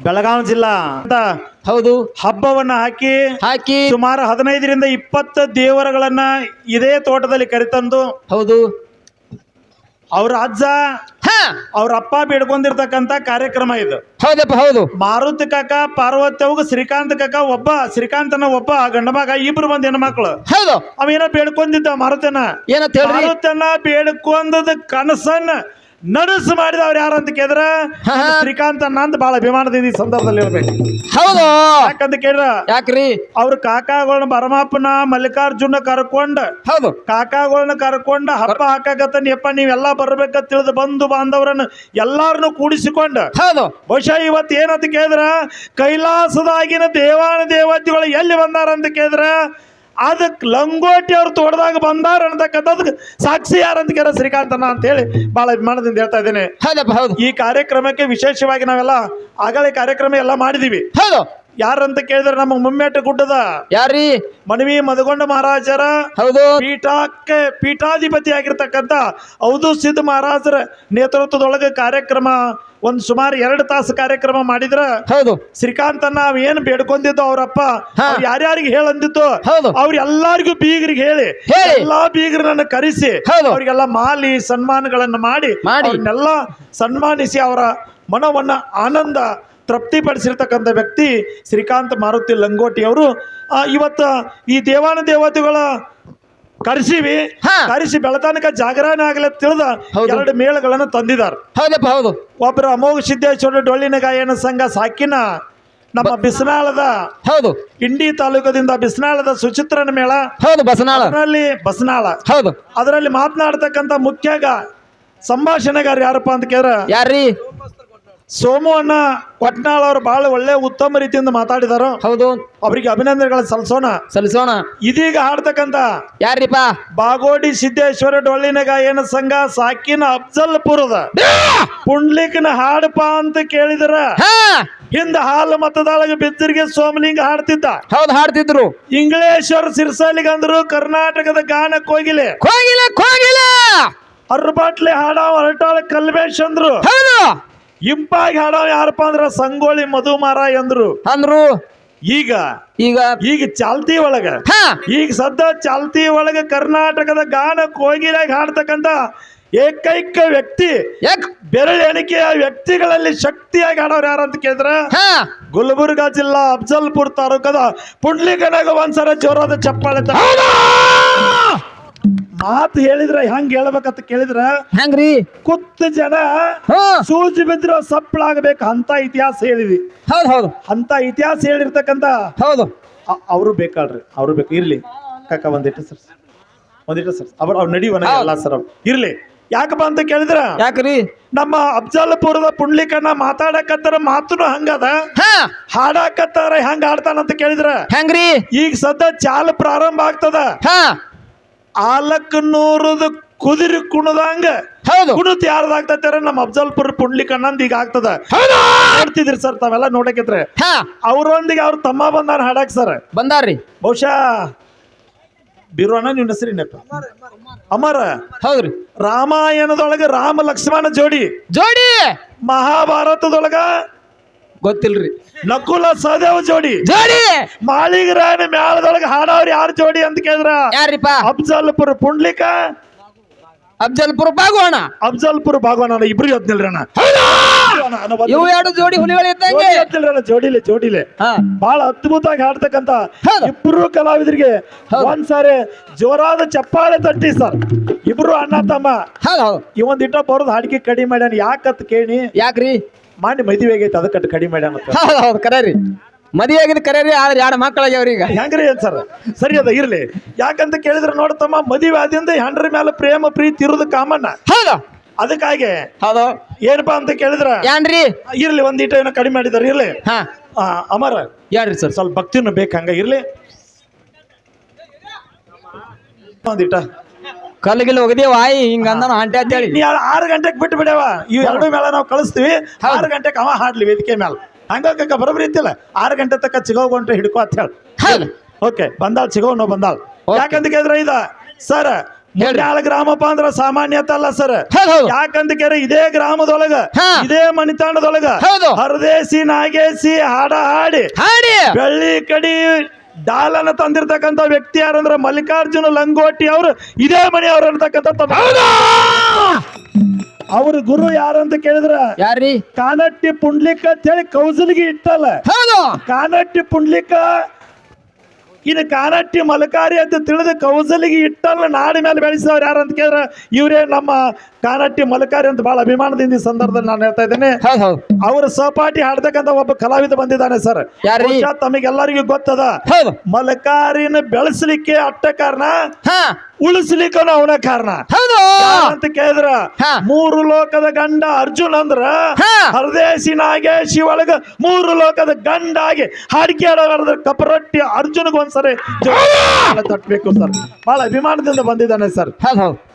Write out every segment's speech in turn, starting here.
ಬೆಳಗಾವಿ ಜಿಲ್ಲಾ ಅಂತ ಹೌದು. ಹಬ್ಬವನ್ನ ಹಾಕಿ ಹಾಕಿ. ಸುಮಾರು ಹದಿನೈದರಿಂದ ಇಪ್ಪತ್ತು ದೇವರುಗಳನ್ನ ಇದೇ ತೋಟದಲ್ಲಿ ಕರಿತಂದು ಹೌದು. ಅವ್ರ ಅಜ್ಜ ಹಾ. ಅವ್ರ ಅಪ್ಪ ಬೇಡ್ಕೊಂಡಿರ್ತಕ್ಕಂಥ ಕಾರ್ಯಕ್ರಮ ಇದು. ಹೌದಪ್ಪ ಹೌದು. ಮಾರುತಿ ಕಾಕ ಪಾರ್ವತಿ ಅವ್ಗ ಶ್ರೀಕಾಂತ್ ಕಾಕ ಒಬ್ಬ ಶ್ರೀಕಾಂತನ ಒಬ್ಬ ಗಂಡ ಮಗ ಇಬ್ರು ಹೆಣ್ಣು ಹೆಣ್ಮಕ್ಳು. ಹೌದು. ಅವೇನೋ ಬೇಡ್ಕೊಂಡಿದ್ದ ಮಾರುತಿನ ಏನಂತ ಹೇಳ್ರಿ? ಮಾರುತನ ಬೇಡ್ಕೊಂಡದ ಕನಸನ್ನ ನಡಸು ಮಾಡಿದವ್ರು ಯಾರು ಅಂತ ಕೇಳಿದ್ರ. ಶ್ರೀಕಾಂತ್ ಅಣ್ಣ ಅಂತ ಬಹಳ ಅಭಿಮಾನದಿಂದ ಈ ಸಂದರ್ಭದಲ್ಲಿ ಇರ್ಬೇಕು. ಹೌದು. ಯಾಕಂತ ಕೇಳಿದ್ರ ಯಾಕ್ರಿ? ಅವ್ರ ಕಾಕಾಗಳನ್ನ ಪರಮಾಪನ ಮಲ್ಲಿಕಾರ್ಜುನ ಕರ್ಕೊಂಡ ಹೌದು. ಕಾಕಾಗಳನ್ನ ಕರ್ಕೊಂಡ ಹಬ್ಬ ಹಾಕಾಕತ್ತನಿಯಪ್ಪ ನೀವೆಲ್ಲ ಬರ್ಬೇಕ ತಿಳಿದು ಬಂದು ಬಾಂಧವರನ್ನ ಎಲ್ಲಾರನ್ನು ಕೂಡಿಸಿಕೊಂಡ. ಹೌದು. ಬಹುಶಃ ಇವತ್ತು ಏನಂತ ಕೇಳಿದ್ರ ಕೈಲಾಸದಾಗಿನ ದೇವಾನ ದೇವತೆಗಳು ಎಲ್ಲಿ ಬಂದಾರ ಅಂತ ಕೇಳಿದ್ರ ಅದಕ್ಕೆ ಲಂಗೋಟಿ ಅವ್ರು ತೋಟದಾಗ ಬಂದಾರ ಅನ್ನತಕ್ಕಂಥದ್ದು ಸಾಕ್ಷಿ ಯಾರಂತ ಕೇಳ ಶ್ರೀಕಾಂತನ ಅಂತ ಹೇಳಿ ಬಹಳ ಅಭಿಮಾನದಿಂದ ಹೇಳ್ತಾ ಇದ್ದೇನೆ. ಹೌದು. ಈ ಕಾರ್ಯಕ್ರಮಕ್ಕೆ ವಿಶೇಷವಾಗಿ ನಾವೆಲ್ಲ ಆಗಲೇ ಕಾರ್ಯಕ್ರಮ ಎಲ್ಲ ಮಾಡಿದೀವಿ. ಹೌದು. ಯಾರಂತ ಕೇಳಿದ್ರೆ ನಮ್ಮ ಮುಮ್ಮೆಟ್ಟ ಗುಡ್ಡದ ಯಾರಿ ಮನವಿ ಮದಗೊಂಡ ಮಹಾರಾಜರ ಹೌದು ಪೀಠಕ್ಕೆ ಪೀಠಾಧಿಪತಿ ಆಗಿರ್ತಕ್ಕಂಥ ಹೌದು ಸಿದ್ಧ ಮಹಾರಾಜರ ನೇತೃತ್ವದೊಳಗೆ ಕಾರ್ಯಕ್ರಮ ಒಂದು ಸುಮಾರು ಎರಡು ತಾಸು ಕಾರ್ಯಕ್ರಮ ಮಾಡಿದ್ರ ಹೌದು ಶ್ರೀಕಾಂತ್ ಅವ್ ಏನ್ ಬೇಡ್ಕೊಂಡಿದ್ದು ಅವರಪ್ಪ ಯಾರ್ಯಾರಿಗೆ ಹೇಳಂದಿದ್ದು. ಅವ್ರ ಎಲ್ಲಾರಿಗೂ ಬೀಗರಿಗೆ ಹೇಳಿ. ಎಲ್ಲಾ ಬೀಗರನ್ನ ಕರೆಸಿ. ಅವ್ರಿಗೆಲ್ಲ ಮಾಲಿ ಸನ್ಮಾನಗಳನ್ನ ಮಾಡಿ ಮಾಡಿ. ಅವ್ರನ್ನೆಲ್ಲ ಸನ್ಮಾನಿಸಿ ಅವರ ಮನವನ್ನ ಆನಂದ ತೃಪ್ತಿಪಡಿಸಿರ್ತಕ್ಕಂಥ ವ್ಯಕ್ತಿ ಶ್ರೀಕಾಂತ್ ಮಾರುತಿ ಲಂಗೋಟಿ ಅವರು. ಇವತ್ತು ಈ ದೇವಾನ ದೇವತೆಗಳ ಕರೆಸಿವಿ. ಕರೆಸಿ ಬೆಳತನಕ ಜಾಗರಣೆ ಆಗಲಿ ತಿಳಿದ ಎರಡು ಮೇಳಗಳನ್ನು ತಂದಿದ್ದಾರೆ. ಹೌದಪ್ಪ ಹೌದು. ಒಬ್ಬರು ಅಮೋಘ ಸಿದ್ದೇಶ್ವರ ಡೊಳ್ಳಿನ ಗಾಯನ ಸಂಘ ಸಾಕಿನ ನಮ್ಮ ಬಿಸನಾಳದ ಹೌದು. ಇಂಡಿ ತಾಲೂಕದಿಂದ ಬಿಸನಾಳದ ಸುಚಿತ್ರನ ಮೇಳ. ಹೌದು ಬಸನಾಳ. ಅದರಲ್ಲಿ ಬಸನಾಳ. ಹೌದು. ಅದರಲ್ಲಿ ಮಾತನಾಡ್ತಕ್ಕಂಥ ಮುಖ್ಯಗ ಸಂಭಾಷಣೆಗಾರ ಯಾರಪ್ಪ ಅಂತ ಕೇಳಿದ್ರೆ ಯಾರ್ರಿ? ಸೋಮು ಅಣ್ಣ ಒಟ್ನಾಳ್ ಅವರು ಬಹಳ ಒಳ್ಳೆ ಉತ್ತಮ ರೀತಿಯಿಂದ ಮಾತಾಡಿದಾರ. ಹೌದು. ಅವರಿಗೆ ಅಭಿನಂದನೆಗಳನ್ನು ಸಲ್ಸೋಣ. ಸಲ್ಸೋಣ. ಇದೀಗ ಆಡ್ತಕ್ಕಂತ ಯಾರ್ರಿಪ್ಪ? ಬಾಗೋಡಿ ಸಿದ್ದೇಶ್ವರ ಡೊಳ್ಳಿನ ಗಾಯನ ಸಂಘ ಸಾಕಿನ ಅಫ್ಜಲ್ಪುರದ ಪುಂಡ್ಲಿಕ್ನ ಹಾಡಪ್ಪ ಅಂತ ಕೇಳಿದ್ರ. ಹಿಂದ ಹಾಲು ಮತದಾಳಗ ಬಿದ್ದರಿಗೆ ಸೋಮಲಿಂಗ ಹಾಡ್ತಿದ್ದ. ಹೌದು ಹಾಡ್ತಿದ್ರು. ಇಂಗ್ಲೇಶ್ವರ ಸಿರ್ಸಲಿಗಂದ್ರು ಕರ್ನಾಟಕದ ಗಾನ ಕೋಗಿಲೆ. ಕೋಗಿಲೆ ಕೋಗಿಲೆ! ಅರ್ಬಾಟ್ಲೆ ಹಾಡ ಹೊರಟಾಳ ಕಲ್ಬೇಶ್ ಅಂದ್ರು. ಹೌದು. ಇಂಪಾಗಿ ಹಾಡೋ ಯಾರಪ್ಪ ಅಂದ್ರ ಸಂಗೋಳಿ ಮಧುಮಾರ ಎಂದ್ರು. ಅಂದ್ರು. ಈಗ ಈಗ ಈಗ ಚಾಲ್ತಿ ಒಳಗ ಈಗ ಸದ್ದ ಚಾಲ್ತಿ ಒಳಗ ಕರ್ನಾಟಕದ ಗಾನ ಕೋಗಿಲಾಗಿ ಹಾಡ್ತಕ್ಕಂತ ಏಕೈಕ ವ್ಯಕ್ತಿ ಯಾಕ್? ಬೆರಳು ಎಣಿಕೆಯ ವ್ಯಕ್ತಿಗಳಲ್ಲಿ ಶಕ್ತಿಯಾಗಿ ಹಾಡೋರು ಯಾರು ಅಂತ ಕೇಳಿದ್ರ ಗುಲ್ಬರ್ಗಾ ಜಿಲ್ಲಾ ಅಫ್ಜಲ್ಪುರ್ ತಾಲೂಕದ ಪುಂಡ್ಲಿಗನಾಗ ಒಂದ್ಸಲ ಜೋರಾದ ಚಪ್ಪಾಳೆ ತ- ಮಾತು ಹೇಳಿದ್ರ ಹೆಂಗ್ ಹೇಳ್ಬೇಕಂತ ಕೇಳಿದ್ರ? ಹೆಂಗ್ರಿ? ಕುತ್ತ ಜನ ಸೂಜಿ ಬಿದ್ರ ಸಪ್ಪಳಾಗಬೇಕು ಅಂತ ಇತಿಹಾಸ ಹೇಳಿದ್ವಿ. ಹೌದು ಹೌದು. ಅಂತ ಇತಿಹಾಸ ಹೇಳಿರ್ತಕ್ಕಂತ ಹೌದು. ಅವರು ಬೇಕಾಳ್ರಿ ಅವರು ಬೇಕು. ಇರ್ಲಿ. ಕಾಕ ಒಂದಿಟ್ಟು ಸರ್. ಒಂದಿಟ್ಟು ಸರ್. ಅವ್ರು ಅವ್ರು ನಡಿ ಅಲ್ಲ ಸರ್ ಅವ್ರು. ಇರ್ಲಿ. ಯಾಕಪ್ಪ ಅಂತ ಕೇಳಿದ್ರ? ಯಾಕ್ರಿ? ನಮ್ಮ ಅಫ್ಜಲ್ಪುರದ ಪುಂಡ್ಲಿಕನ್ನ ಮಾತಾಡಕತ್ತಾರ ಮಾತುನು ಹಂಗದ? ಹಾಡಾಕತ್ತಾರ ಹೆಂಗ್ ಆಡ್ತಾನಂತ ಕೇಳಿದ್ರ? ಹೆಂಗ್ರಿ? ಈಗ ಸದ್ಯ ಚಾಲ ಪ್ರಾರಂಭ ಆಗ್ತದ? ಆಲಕ್ ನೂರದ ಕುದಿರಿ ಕುಣದಂಗ. ಹೌದು. ಕುಣತ್ ಯಾರ್ದಾಗ್ತಾರ ನಮ್ಮ ಅಫ್ಜಲ್ಪುರ ಪುಂಡ್ಲಿಕನ್ನಂದ್ ಈಗ ಆಗ್ತದ. ನೋಡ್ತಿದ್ರಿ ಸರ್ ತಾವೆಲ್ಲ ನೋಡಕಿದ್ರೆ ಹಾ. ಅವ್ರೊಂದಿಗೆ ಅವ್ರ ತಮ್ಮ ಬಂದಾರ ಹಾಡಾಕ್ ಸರ್. ಬಂದಾರ್ರಿ. ಬಹುಶಃ ಬಿರುವಣ್ಣ ನಿನ್ನ ನೆಪ ಅಮರ. ಹೌದ್ರಿ. ರಾಮಾಯಣದೊಳಗ ರಾಮ ಲಕ್ಷ್ಮಣ ಜೋಡಿ. ಜೋಡಿ. ಮಹಾಭಾರತದೊಳಗ ಗೊತ್ತಿಲ್ರಿ. ನಕುಲ ಸಹದೇವ ಜೋಡಿ. ಜೋಡಿ! ಮಾಳಿಗರಾಯನ ಮ್ಯಾಲದೊಳಗ ಹಾಡವ್ರ ಯಾರು ಜೋಡಿ ಅಂತ ಕೇಳಿದ್ರ? ಯಾರಿಪ್ಪ ಅಫ್ಜಲ್ಪುರ ಪುಂಡ್ಲಿಕ? ಅಫ್ಜಲ್ಪುರ ಬಾಗೋಣ ಅಫ್ಜಲ್ಪುರ ಭಾಗವನ ಇಬ್ರು ಹದ್ನಿಲ್ರಿ ಅಣ್ಣ. ಇವು ಎರಡು ಜೋಡಿ ಹುಲಿಗಳು ಇದ್ದಂಗೆ. ಅಣ್ಣ, ಜೋಡಿಲೆ ಜೋಡಿಲೆ. ಬಹಳ ಅದ್ಭುತವಾಗಿ ಹಾಡ್ತಕ್ಕಂತ. ಇಬ್ರು ಕಲಾವಿದರಿಗೆ. ಒಂದ್ಸಾರಿ ಜೋರಾದ ಚಪ್ಪಾಳೆ ತಟ್ಟಿ ಸರ್. ಇಬ್ರು ಅಣ್ಣ ತಮ್ಮ. ಹೌದು ಹೌದು. ಇವೊಂದಿಟ್ಟ ಬರೋದು ಹಾಡಿಗೆ ಕಡಿಮೆ ಮಾಡ್ಯಾನ ಯಾಕತ್ ಕೇಳಿ? ಯಾಕ್ರಿ? ಮಾಡಿ ಮದುವೆ ಆಗೈತೆ ಅದಕ್ಕೆ ಕಡಿಮೆ ಮಾಡ್ಯಾನ ಅಂತ. ಹೌದು ಹೌದು ಕರೇರಿ. ಮದುವೆ ಆಗಿದ್ ಕರೇರಿ ಆದ್ರೆ ಎರಡು ಮಕ್ಕಳಾಗ್ಯಾವ್ರಿ ಈಗ. ಹೆಂಗ್ರಿ ಏನ್ ಸರ್? ಸರಿ ಅದ ಇರ್ಲಿ. ಯಾಕಂತ ಕೇಳಿದ್ರೆ ನೋಡ್ತಮ್ಮ ಮದುವೆ ಆದಿಂದ ಹೆಂಡ್ರ ಮೇಲೆ ಪ್ರೇಮ ಪ್ರೀತಿ ಇರೋದು ಕಾಮನ್ನ ಹೌದು. ಅದಕ್ಕಾಗಿ ಹೌದು. ಏನಪ್ಪಾ ಅಂತ ಕೇಳಿದ್ರ ಏನ್ರಿ? ಇರ್ಲಿ ಒಂದಿಟ ಏನೋ ಕಡಿಮೆ ಮಾಡಿದಾರೆ ಇರ್ಲಿ. ಹಾ. ಆ, ಅಮರ ಯಾರ್ರಿ ಸರ್? ಸ್ವಲ್ಪ ಭಕ್ತಿನೂ ಬೇಕು ಹಂಗ ಇರ್ಲಿ. ಒಂದಿಟ ಕಲ್ಲಿಗಿಲ್ ಹೋಗಿದೀವಿ ಹಿಂಗ ಅಂದಾನ ಅಂತ ಹೇಳಿ ನೀ ಆರು ಗಂಟೆಗೆ ಬಿಟ್ಟು ಬಿಡವ ಇವ್ ಎರಡು ಮೇಲೆ ನಾವು ಕಳಿಸ್ತೀವಿ. ಆರು ಗಂಟೆಗೆ ಅವ ಹಾಡ್ಲಿ ವೇದಿಕೆ ಮೇಲೆ ಹಂಗ ಬರೋಬ್ರಿ ಇತ್ತಿಲ್ಲ ಆರು ಗಂಟೆ ತಕ್ಕ ಗಂಟೆ ಹಿಡ್ಕೋ ಅಂತ ಹೇಳಿ. ಓಕೆ ಬಂದಾಳ ಚಿಗೋ ನೋ ಬಂದಾಳ. ಯಾಕಂತ ಕೇಳಿದ್ರೆ ಇದ? ಸರ್ ಮುಂಡ್ಯಾಳ ಗ್ರಾಮಪ್ಪ ಅಂದ್ರ ಸಾಮಾನ್ಯತ ಅಲ್ಲ ಸರ್. ಯಾಕಂತ ಕೇರ ಇದೇ ಗ್ರಾಮದೊಳಗ ಇದೇ ಮಣಿತಾಣದೊಳಗ. ಹರದೇಸಿ ನಾಗೇಸಿ ಹಾಡ ಹಾಡಿ ಹಾಡಿ. ಬೆಳ್ಳಿ ಕಡಿ ಡಾಲನ್ನ ತಂದಿರತಕ್ಕಂಥ ವ್ಯಕ್ತಿ ಯಾರಂದ್ರ ಮಲ್ಲಿಕಾರ್ಜುನ ಲಂಗೋಟಿ ಅವರು. ಇದೇ ಮನೆಯವರು ಅಂತಕ್ಕಂಥ ಅವ್ರ ಗುರು ಯಾರಂತ ಕೇಳಿದ್ರ? ಯಾರಿ ಕಾನಟ್ಟಿ ಪುಂಡ್ಲಿಕ್ಕ ಅಂತ ಹೇಳಿ ಕೌಸಲಿಗೆ ಇಟ್ಟಲ್ಲ ಹೌದು. ಕಾನಟ್ಟಿ ಪುಂಡ್ಲಿಕ ಇನ್ನು ಕಾನಟ್ಟಿ ಮಲಕಾರಿ ಅಂತ ತಿಳಿದು ಕೌಸಲಿಗೆ ಇಟ್ಟಲ್ಲ ನಾಡಿ ಮೇಲೆ ಬೆಳೆಸಿದವ್ರು ಯಾರು ಅಂತ ಕೇಳಿದ್ರೆ ಇವರೇ ನಮ್ಮ ಕಾನಟ್ಟಿ ಮಲಕಾರಿ ಅಂತ ಬಹಳ ಅಭಿಮಾನದಿಂದ ಈ ಸಂದರ್ಭದಲ್ಲಿ ನಾನು ಹೇಳ್ತಾ ಇದ್ದೇನೆ. ಅವರ ಸಹಪಾಠಿ ಹಾಡ್ತಕ್ಕಂತ ಒಬ್ಬ ಕಲಾವಿದ ಬಂದಿದ್ದಾನೆ ಸರ್? ತಮಗೆಲ್ಲರಿಗೂ ಗೊತ್ತದ. ಮಲಕಾರಿನ ಬೆಳೆಸಲಿಕ್ಕೆ ಅಟ್ಟ ಕಾರಣ ಉಳಿಸ್ಲಿಕ್ಕೂ ಅವನ ಕಾರಣ. ಹೌದು. ಅಂತ ಕೇಳಿದ್ರ? ಮೂರು ಲೋಕದ ಗಂಡ ಅರ್ಜುನ್ ಅಂದ್ರ ಹರದೇಶಿನಾಗೆ ಹರದೇಶಿ ನಾಗೇಶಿ ಒಳಗ ಮೂರು ಲೋಕದ ಗಂಡ ಆಗಿ ಹಾಡಿಕೆ ಆಡೋದ್ರ ಕಪರಟ್ಟಿ ಅರ್ಜುನ್ಗೆ ಒಂದ್ಸರಿ ತಟ್ಟಬೇಕು ಸರ್. ಬಹಳ ಅಭಿಮಾನದಿಂದ ಬಂದಿದ್ದಾನೆ ಸರ್.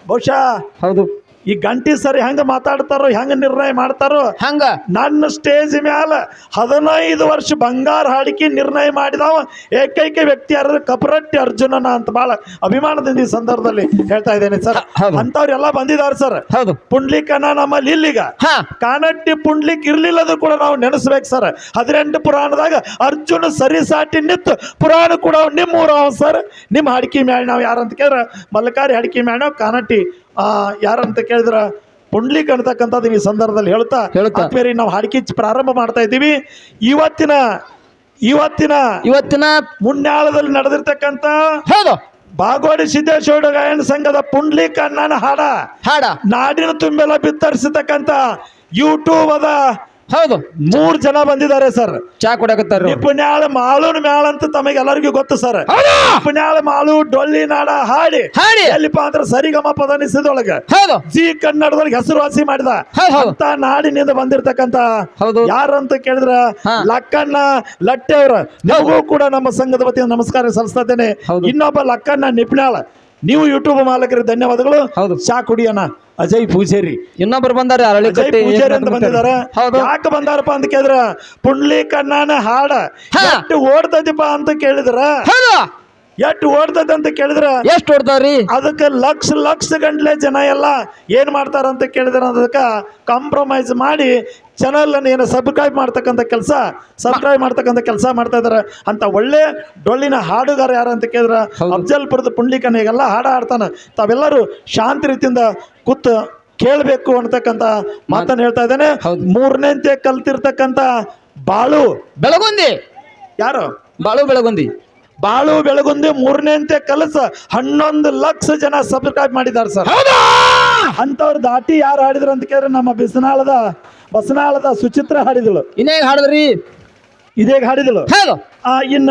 ಬಹುಶಃ ಹೌದು. ಈ ಗಂಟಿ ಸರಿ ಹೆಂಗ ಮಾತಾಡ್ತಾರೋ ಹೆಂಗ ನಿರ್ಣಯ ಮಾಡ್ತಾರೋ ಹಂಗ. ನನ್ನ ಸ್ಟೇಜ್ ಮ್ಯಾಲ ಹದಿನೈದು ವರ್ಷ ಬಂಗಾರ ಹಾಡಿಕೆ ನಿರ್ಣಯ ಮಾಡಿದವ ಏಕೈಕ ವ್ಯಕ್ತಿ ಯಾರು ಕಪರಟ್ಟಿ ಅರ್ಜುನನ ಅಂತ ಬಹಳ ಅಭಿಮಾನದಿಂದ ಈ ಸಂದರ್ಭದಲ್ಲಿ ಹೇಳ್ತಾ ಇದ್ದೇನೆ ಸರ್. ಅಂತವ್ರೆಲ್ಲ ಬಂದಿದ್ದಾರೆ ಸರ್. ಹೌದು. ಪುಂಡ್ಲಿಕನ ನಮ್ಮಲ್ಲಿ ಇಲ್ಲಿಗ ಹಾ. ಕಾನಟ್ಟಿ ಪುಂಡ್ಲಿಕ್ ಇರ್ಲಿಲ್ಲದು ಕೂಡ ನಾವು ನೆನೆಸ್ಬೇಕು ಸರ್. ಹದಿನೆಂಟು ಪುರಾಣದಾಗ ಅರ್ಜುನ ಸರಿಸಾಟಿ ನಿತ್ತು ಪುರಾಣ ಕೂಡ ನಿಮ್ಮ ಊರ ಸರ್. ನಿಮ್ಮ ಹಾಡಿಕೆ ಮ್ಯಾಳ ನಾವು ಯಾರಂತ ಕೇಳಿದ್ರೆ ಮಲ್ಲಕಾರಿ ಹಾಡಿಕೆ ಮ್ಯಾಳ ನಾವು ಕಾನಟ್ಟಿ ಯಾರಂತ ಕೇಳಿದ್ರ? ಪುಂಡ್ಲಿಕ್ ಅಂತಕ್ಕಂಥದ್ದು ಈ ಸಂದರ್ಭದಲ್ಲಿ ಹೇಳ್ತಾ ಹೇಳ್ತಾ. ನಾವು ಹಾಡಿಕೆ ಪ್ರಾರಂಭ ಮಾಡ್ತಾ ಇದ್ದೀವಿ. ಇವತ್ತಿನ ಇವತ್ತಿನ ಇವತ್ತಿನ ಮುನ್ನಾಳದಲ್ಲಿ ನಡೆದಿರ್ತಕ್ಕಂಥ ಹೌದು ಬಾಗೋಡಿ ಸಿದ್ದೇಶ್ವರ ಗಾಯನ ಸಂಘದ ಪುಂಡ್ಲಿಕ್ ಕಣ್ಣನ ಹಾಡ. ಹಾಡ. ನಾಡಿನ ತುಂಬೆಲ್ಲ ಬಿತ್ತರಿಸತಕ್ಕಂತ ಯೂಟ್ಯೂಬ್ ಅದ. ಹೌದು. ಮೂರ್ ಜನ ಬಂದಿದ್ದಾರೆ ಸರ್. ಚಾ ಕುಡಕತ್ತಾರ ಪುಣ್ಯಾಳ ಮಾಳುನ ಮ್ಯಾಳ ಅಂತ ತಮಗೆಲ್ಲರಿಗೂ ಗೊತ್ತು ಸರ್. ಪುಣ್ಯಾಳ ಮಾಳು ಡೊಳ್ಳಿ ನಾಡ ಹಾಡಿ. ಹಾಡಿ. ಎಲ್ಲಿಪ್ಪ ಅಂದ್ರೆ ಸರಿಗಮ ಪದನಿಸಿದೊಳಗ. ಹೌದು. ಜಿ ಕನ್ನಡದೊಳಗೆ ಹೆಸರುವಾಸಿ ಮಾಡಿದ. ಅಂತ ನಾಡಿನಿಂದ ಬಂದಿರತಕ್ಕಂತ ಹೌದು. ಯಾರಂತ ಕೇಳಿದ್ರ? ಲಕ್ಕಣ್ಣ ಲಟ್ಟೆ ಅವ್ರ. ನಿಮಗೂ ಕೂಡ ನಮ್ಮ ಸಂಘದ ವತಿಯಿಂದ ನಮಸ್ಕಾರ ಸಲ್ಲಿಸ್ತಾ ಇದ್ದೇನೆ. ಇನ್ನೊಬ್ಬ ಲಕ್ಕಣ್ಣ ನಿಪ್ನಾಳ ನೀವು ಯೂಟ್ಯೂಬ್ ಮಾಲಕರಿಗೆ ಧನ್ಯವಾದಗಳು. ಹೌದು. ಚಾ ಕುಡಿಯೋಣ. ಅಜಯ್ ಪೂಜೇರಿ. ಇನ್ನೊಬ್ರು ಬಂದಾರೆ ಅಜಯ್ ಪೂಜಾರಿ ಅಂತ ಬಂದಿದ್ದಾರೆ. ಹೌದು. ಯಾಕೆ ಬಂದಾರಪ್ಪ ಅಂತ ಕೇಳಿದ್ರ ಪುಂಡ್ಲಿ ಕಣ್ಣಾನ ಹಾಡ ಓಡ್ತದಿಪ್ಪ ಅಂತ ಕೇಳಿದ್ರ ಎಷ್ಟು ಓಡ್ತದ ಅಂತ ಕೇಳಿದ್ರ? ಎಷ್ಟು ಹೊಡ್ದಾರಿ ಅದಕ್ಕೆ ಲಕ್ಷ ಲಕ್ಷ ಗಂಟ್ಲೆ ಜನ ಎಲ್ಲ ಏನ್ ಮಾಡ್ತಾರ ಅಂತ ಕೇಳಿದ್ರ ಅದಕ್ಕೆ ಕಾಂಪ್ರಮೈಸ್ ಮಾಡಿ ಚಾನಲ್ ಏನು ಸಬ್ಸ್ಕ್ರೈಬ್ ಮಾಡ್ತಕ್ಕಂಥ ಕೆಲಸ ಸಬ್ಸ್ಕ್ರೈಬ್ ಮಾಡ್ತಕ್ಕಂಥ ಕೆಲಸ ಮಾಡ್ತಾ ಇದಾರೆ. ಅಂತ ಒಳ್ಳೆ ಡೊಳ್ಳಿನ ಹಾಡುಗಾರ ಯಾರು ಅಂತ ಕೇಳಿದ್ರ? ಅಫ್ಜಲ್ಪುರದ ಪುಂಡ್ಲಿಕನಿಗೆಲ್ಲ ಹಾಡ ಹಾಡ್ತಾನೆ. ತಾವೆಲ್ಲರೂ ಶಾಂತಿ ರೀತಿಯಿಂದ ಕೂತು ಕೇಳಬೇಕು ಅಂತಕ್ಕಂಥ ಮಾತನ್ನು ಹೇಳ್ತಾ ಇದ್ದೇನೆ. ಮೂರನೇಂತೆ ಕಲ್ತಿರ್ತಕ್ಕಂಥ ಬಾಳು. ಬೆಳಗುಂದಿ. ಯಾರು? ಬಾಳು ಬೆಳಗುಂದಿ. ಬಾಳು ಬೆಳಗುಂದಿ ಮೂರನೇಂತೆ ಕಲಸ ಹನ್ನೊಂದು ಲಕ್ಷ ಜನ ಸಬ್ಸ್ಕ್ರೈಬ್ ಮಾಡಿದ್ದಾರೆ ಸರ್. ಅಂತವ್ರು ದಾಟಿ ಯಾರು ಹಾಡಿದ್ರು ಅಂತ ಕೇಳಿದ್ರೆ ನಮ್ಮ ಬಿಸನಾಳದ ಬಸನಾಳದ ಸುಚಿತ್ರ ಹಾಡಿದಳು. ಇನ್ನೇಗ ಹಾಡಿದ್ರಿ? ಇದೇಗ ಹಾಡಿದಳು. ಇನ್ನ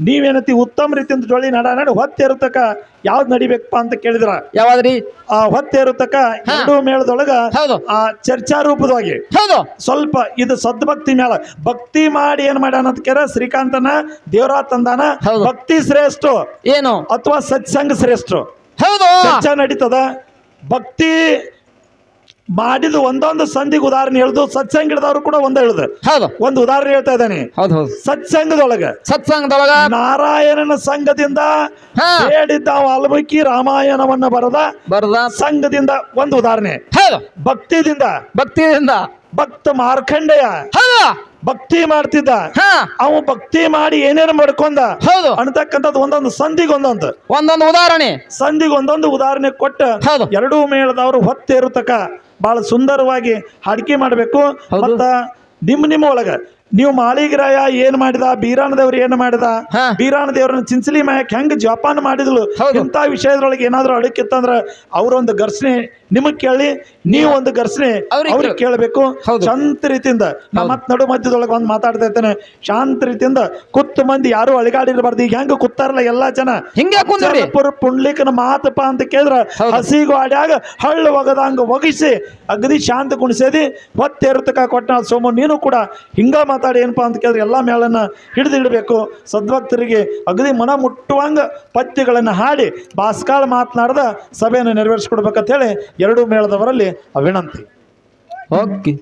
ನೀವೇನತಿ ಉತ್ತಮ ರೀತಿಯಿಂದ ಜೋಳಿ ನಡ ನಡಿ ಹೊತ್ತೇರುತ್ತಕ ಯಾವ್ದು ನಡಿಬೇಕಪ್ಪ ಅಂತ ಕೇಳಿದ್ರ. ಯಾವಾದ್ರಿ? ಆ ಹೊತ್ತೇರುತ್ತಕ ಹಾ. ಎರಡು ಮೇಳದೊಳಗ ಹೌದು. ಆ ಚರ್ಚಾ ರೂಪದಾಗಿ ಹೌದು. ಸ್ವಲ್ಪ ಇದು ಸದ್ಭಕ್ತಿ ಮೇಳ. ಭಕ್ತಿ ಮಾಡಿ ಏನ್ ಮಾಡ್ಯಾನ ಅಂತ ಕೇಳ ಶ್ರೀಕಾಂತನ ದೇವರ ತಂದಾನ ಹೌದು. ಭಕ್ತಿ ಶ್ರೇಷ್ಠ. ಏನು? ಅಥವಾ ಸತ್ಸಂಗ ಶ್ರೇಷ್ಠ. ಹೌದು. ಚರ್ಚಾ ನಡೀತದ. ಭಕ್ತಿ ಮಾಡಿದ ಒಂದೊಂದು ಸಂಧಿಗೆ ಉದಾಹರಣೆ ಹೇಳುದು. ಸತ್ಸಂಗ ಹಿಡಿದವರು ಕೂಡ ಒಂದ ಹೇಳುದು. ಹೌದು. ಒಂದು ಉದಾಹರಣೆ ಹೇಳ್ತಾ ಇದ್ದಾನೆ. ಹೌದು ಹೌದು. ಸತ್ಸಂಗದೊಳಗ. ಸತ್ಸಂಗದೊಳಗ ನಾರಾಯಣನ ಸಂಘದಿಂದ ಹೇಳಿದ್ದ ವಾಲ್ಮೀಕಿ ರಾಮಾಯಣವನ್ನ ಬರದ ಬರದ. ಸಂಘದಿಂದ ಒಂದು ಉದಾಹರಣೆ. ಭಕ್ತಿದಿಂದ. ಭಕ್ತಿಯಿಂದ. ಭಕ್ತ ಮಾರ್ಕಂಡೇಯ. ಭಕ್ತಿ ಮಾಡ್ತಿದ್ದ. ಹಾ. ಅವ ಭಕ್ತಿ ಮಾಡಿ ಏನೇನು ಮಾಡ್ಕೊಂಡ. ಹೌದು. ಅನ್ನತಕ್ಕಂಥದ್ದು ಒಂದೊಂದು ಸಂಧಿಗೆ ಒಂದೊಂದು. ಒಂದೊಂದು ಉದಾಹರಣೆ. ಸಂಧಿಗೆ ಒಂದೊಂದು ಉದಾಹರಣೆ ಕೊಟ್ಟ. ಎರಡೂ ಮೇಳದವರು ಹೊತ್ತೇರುತಕ ಬಹಳ ಸುಂದರವಾಗಿ ಹಾಡಿಕೆ ಮಾಡಬೇಕು ಮತ್ತು ಮತ್ತ ನಿಮ್ಮ ನಿಮ್ಮ ಒಳಗ ನೀವು ಮಾಳಿಗರಾಯ ಏನ್ ಮಾಡಿದ? ಬೀರಾಣ ದೇವ್ರ ಏನ್ ಮಾಡಿದ? ಹಾ. ಬೀರಾಣ ದೇವ್ರನ್ನ ಚಿಂಚಲಿ ಮಾಯಕ್ ಹೆಂಗ್ ಜಪಾನ್ ಮಾಡಿದ್ಲು? ಇಂತ ಇಂಥ ವಿಷಯದೊಳಗೆ ಏನಾದ್ರೂ ಅಡಕಿತ್ತಂದ್ರ ಅವ್ರೊಂದು ಘರ್ಷಣೆ ನಿಮಗ್ ಕೇಳಿ ನೀವು ಒಂದು ಘರ್ಷಣೆ ಅವ್ರಿಗೆ ಅವ್ರಿಗೆ ಕೇಳಬೇಕು. ಹೌದು. ಶಾಂತ ರೀತಿಯಿಂದ ನಾ ಹೌದು. ಮತ್ ನಡು ಮಧ್ಯದೊಳಗೆ ಒಂದು ಮಾತಾಡ್ತಾ ಇರ್ತೇನೆ. ಶಾಂತ ರೀತಿಯಿಂದ ಕುತ್ತು ಮಂದಿ ಯಾರು ಅಳಿಗಾಡಿರ್ಬಾರ್ದು. ಈಗ ಹೆಂಗ ಕುತ್ತಾರಲ್ಲ ಎಲ್ಲಾ ಜನ? ಹಿಂಗೆ ಕುಂದ್ರಿ ಅಚ್ಚರಪುರ ಪುಂಡ್ಲಿಕನ ಮಾತಪ್ಪ ಅಂತ ಕೇಳಿದ್ರ ಹೌದು. ಹಸಿಗೂ ಆಡ್ಯಾಗ ಹಳ್ಳು ಒಗದಂಗ ಒಗಿಸಿ ಅಗದಿ ಶಾಂತ ಕುಣಿಸೇದಿ ಹೊತ್ತೇರುತಕ ಕೊಟ್ಟ ಸೋಮು ನೀನು ಕೂಡ ಹಿಂಗ ಮಾತಾಡಿ ಏನಪ್ಪ ಅಂತ ಕೇಳಿದ್ರೆ ಎಲ್ಲ ಮೇಳನ್ನು ಹಿಡಿದು ಇಡಬೇಕು. ಸದ್ಭಕ್ತರಿಗೆ ಅಗದಿ ಮನ ಮುಟ್ಟುವಂಗ ಪದ್ಯಗಳನ್ನು ಹಾಡಿ ಭಾಸ್ಕಾಳ ಮಾತನಾಡ್ದ ಸಭೆಯನ್ನು ನೆರವೇರಿಸ್ಕೊಡ್ಬೇಕಂತ ಹೇಳಿ ಎರಡು ಮೇಳದವರಲ್ಲಿ ಅವಿನಂತಿ. ಓಕೆ